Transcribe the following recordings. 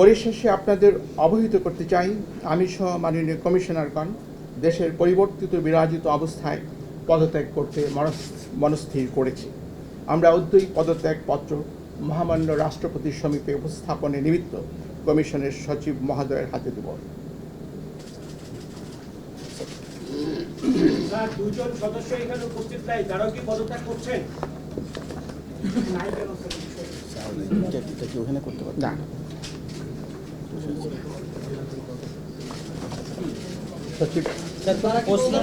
পরিশেষে আপনাদের অবহিত করতে চাই, আমি সহ মাননীয় কমিশনারগণ দেশের পরিবর্তিত বিরাজিত অবস্থায় পদত্যাগ করতে মনস্থির করেছি। আমরা উদ্যয়ী পদত্যাগ পত্র মহামান্য রাষ্ট্রপতির সমীপে উপস্থাপনের নিমিত্ত কমিশনের সচিব মহোদয়ের হাতে দেব। স্যার দুজন সদস্য এখানে উপস্থিত নাই তারাও কি পদত্যাগ করছেন না সচিব প্রশ্ন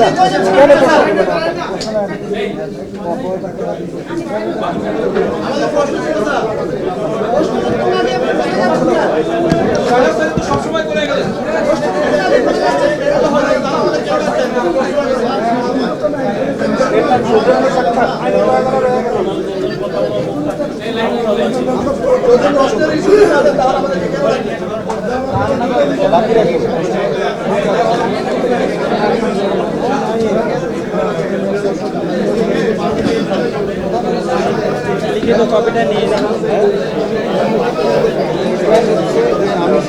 নেবার সুযোগ আসে থ্যাংক ইউ লিখিত কপিটা নিয়ে যাবেন